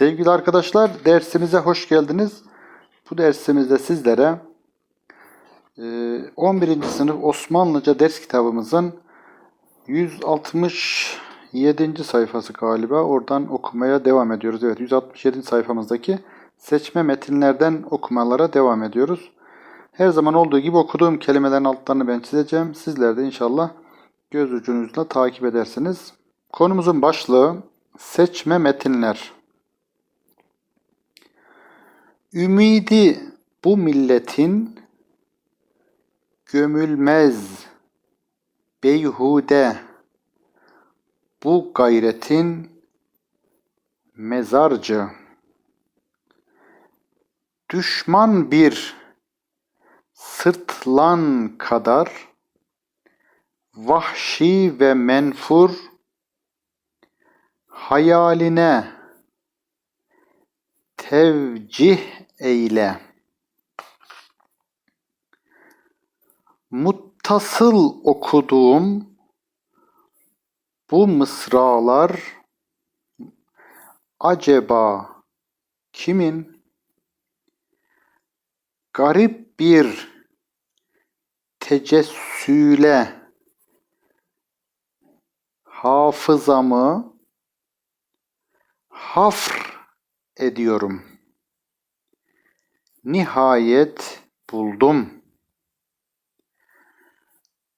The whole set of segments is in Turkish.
Sevgili arkadaşlar dersimize hoş geldiniz. Bu dersimizde sizlere e, 11. sınıf Osmanlıca ders kitabımızın 167. sayfası galiba. Oradan okumaya devam ediyoruz. Evet 167. sayfamızdaki seçme metinlerden okumalara devam ediyoruz. Her zaman olduğu gibi okuduğum kelimelerin altlarını ben çizeceğim. Sizler de inşallah göz ucunuzla takip edersiniz. Konumuzun başlığı seçme metinler. Ümidi bu milletin gömülmez beyhude. Bu gayretin mezarcı. Düşman bir sırtlan kadar vahşi ve menfur hayaline tevcih eyle. Muttasıl okuduğum bu mısralar acaba kimin? Garip bir tecessüle hafızamı hafr ediyorum. Nihayet buldum.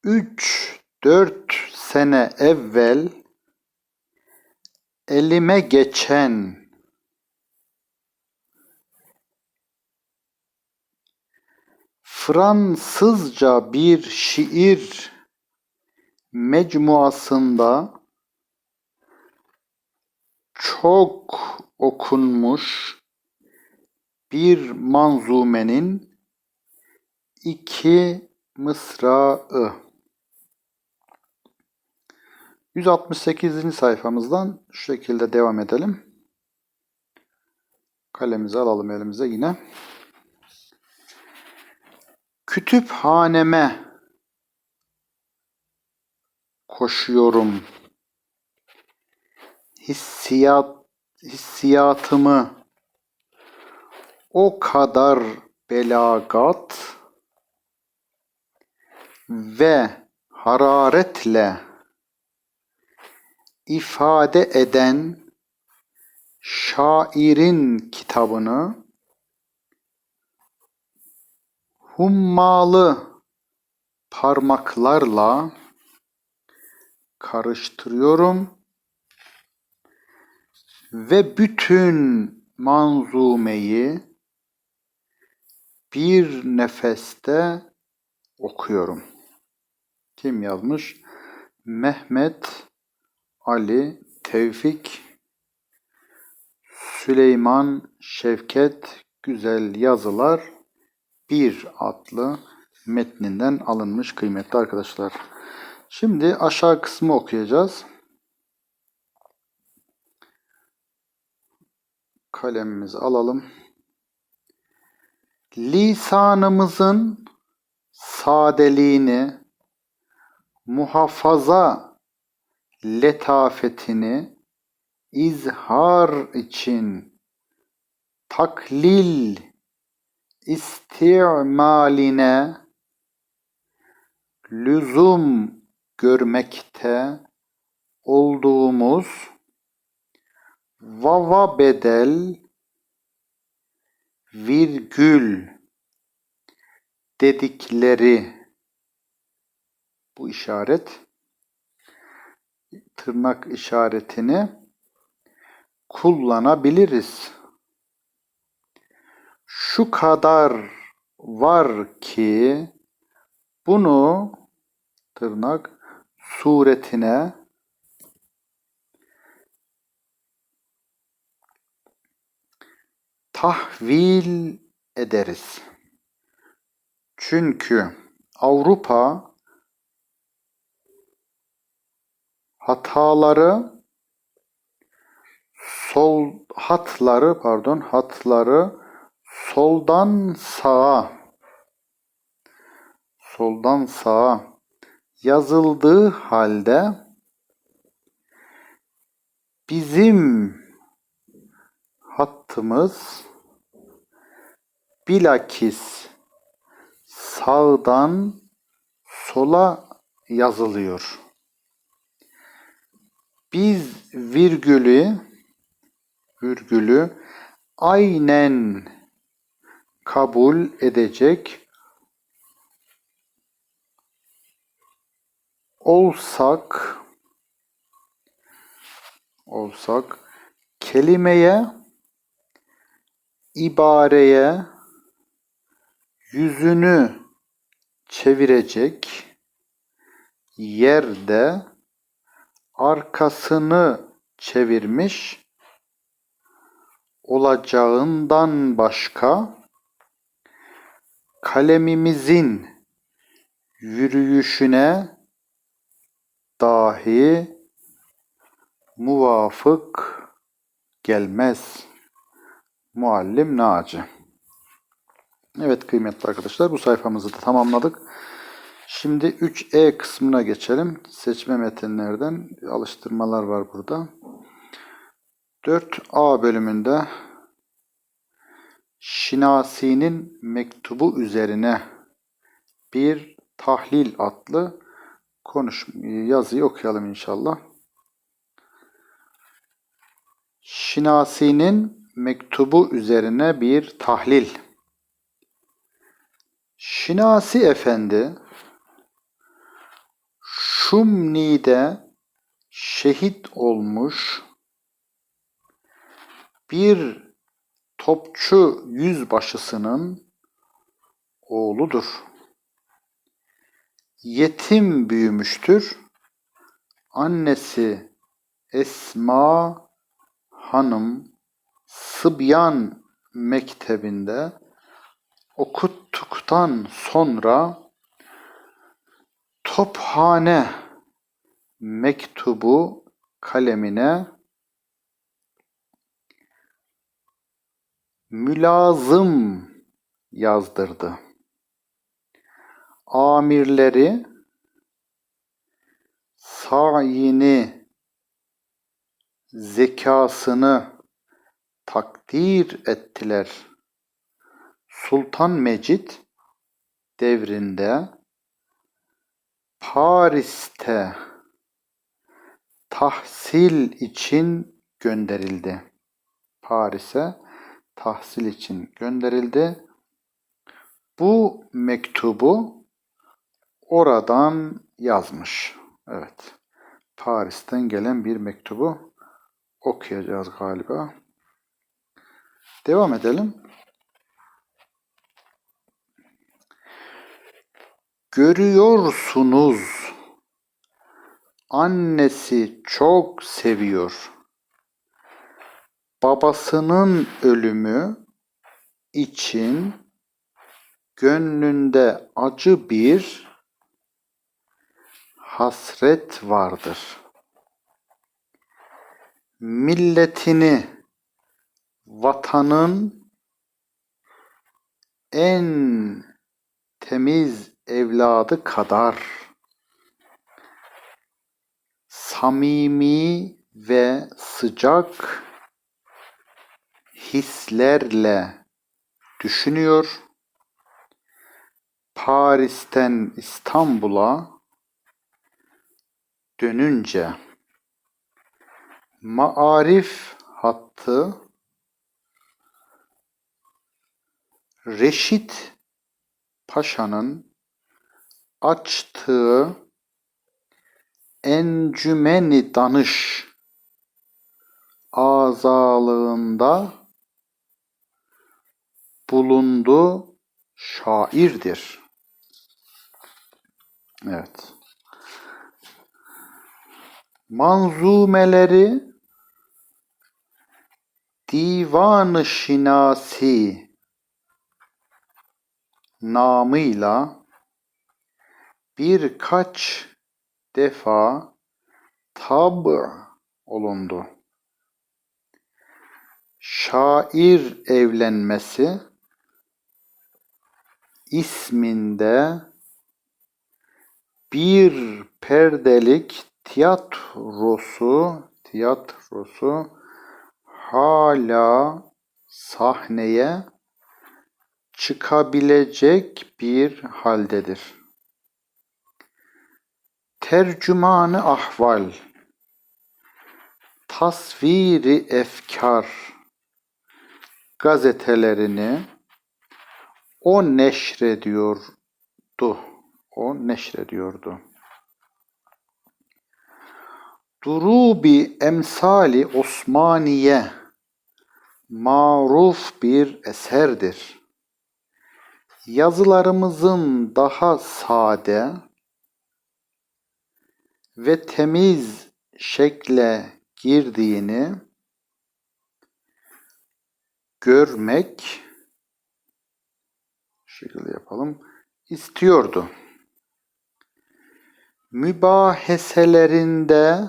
Üç, dört sene evvel elime geçen Fransızca bir şiir mecmuasında çok okunmuş bir manzumenin iki mısrağı. 168. sayfamızdan şu şekilde devam edelim. Kalemizi alalım elimize yine. Kütüphaneme koşuyorum. Hissiyat hissiyatımı o kadar belagat ve hararetle ifade eden şairin kitabını hummalı parmaklarla karıştırıyorum ve bütün manzumeyi bir nefeste okuyorum. Kim yazmış? Mehmet Ali Tevfik Süleyman Şevket Güzel Yazılar bir adlı metninden alınmış kıymetli arkadaşlar. Şimdi aşağı kısmı okuyacağız. Kalemimizi alalım. Lisanımızın sadeliğini, muhafaza letafetini izhar için taklil istimaline lüzum görmekte olduğumuz vava bedel virgül dedikleri bu işaret tırnak işaretini kullanabiliriz. Şu kadar var ki bunu tırnak suretine tahvil ederiz. Çünkü Avrupa hataları sol hatları pardon hatları soldan sağa soldan sağa yazıldığı halde bizim hattımız bilakis sağdan sola yazılıyor. Biz virgülü virgülü aynen kabul edecek olsak olsak kelimeye ibareye yüzünü çevirecek yerde arkasını çevirmiş olacağından başka kalemimizin yürüyüşüne dahi muvafık gelmez. Muallim Naci. Evet kıymetli arkadaşlar bu sayfamızı da tamamladık. Şimdi 3E kısmına geçelim. Seçme metinlerden alıştırmalar var burada. 4A bölümünde Şinasi'nin mektubu üzerine bir tahlil adlı konuş yazıyı okuyalım inşallah. Şinasi'nin mektubu üzerine bir tahlil. Şinasi Efendi Şumni'de şehit olmuş bir topçu yüzbaşısının oğludur. Yetim büyümüştür. Annesi Esma Hanım Sıbyan Mektebi'nde okuttuktan sonra Tophane mektubu kalemine mülazım yazdırdı. Amirleri sayini zekasını takdir ettiler. Sultan Mecid devrinde Paris'te tahsil için gönderildi. Paris'e tahsil için gönderildi. Bu mektubu oradan yazmış. Evet. Paris'ten gelen bir mektubu okuyacağız galiba. Devam edelim. Görüyorsunuz annesi çok seviyor. Babasının ölümü için gönlünde acı bir hasret vardır. Milletini vatanın en temiz evladı kadar samimi ve sıcak hislerle düşünüyor. Paris'ten İstanbul'a dönünce maarif hattı Reşit Paşa'nın açtığı encümeni danış azalığında bulundu şairdir. Evet. Manzumeleri Divan-ı Şinasi namıyla birkaç defa tab olundu. Şair evlenmesi isminde bir perdelik tiyatrosu tiyatrosu hala sahneye çıkabilecek bir haldedir. Tercümanı ahval, tasviri efkar gazetelerini o neşrediyordu. O neşrediyordu. Durubi emsali Osmaniye maruf bir eserdir. Yazılarımızın daha sade ve temiz şekle girdiğini görmek şekilde yapalım istiyordu. Mübaheselerinde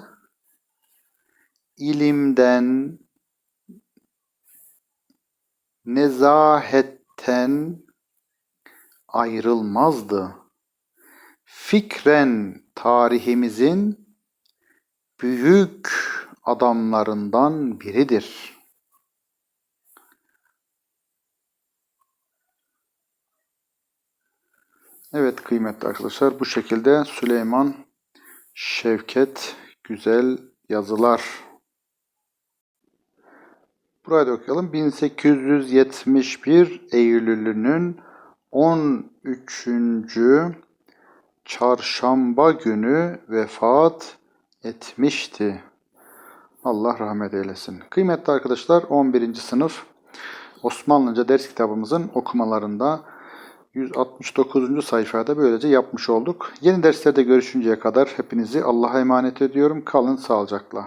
ilimden, nezahetten ayrılmazdı. Fikren tarihimizin büyük adamlarından biridir. Evet kıymetli arkadaşlar bu şekilde Süleyman Şevket güzel yazılar. Burayı da okuyalım. 1871 Eylül'ünün 13. çarşamba günü vefat etmişti. Allah rahmet eylesin. Kıymetli arkadaşlar 11. sınıf Osmanlıca ders kitabımızın okumalarında 169. sayfada böylece yapmış olduk. Yeni derslerde görüşünceye kadar hepinizi Allah'a emanet ediyorum. Kalın sağlıcakla.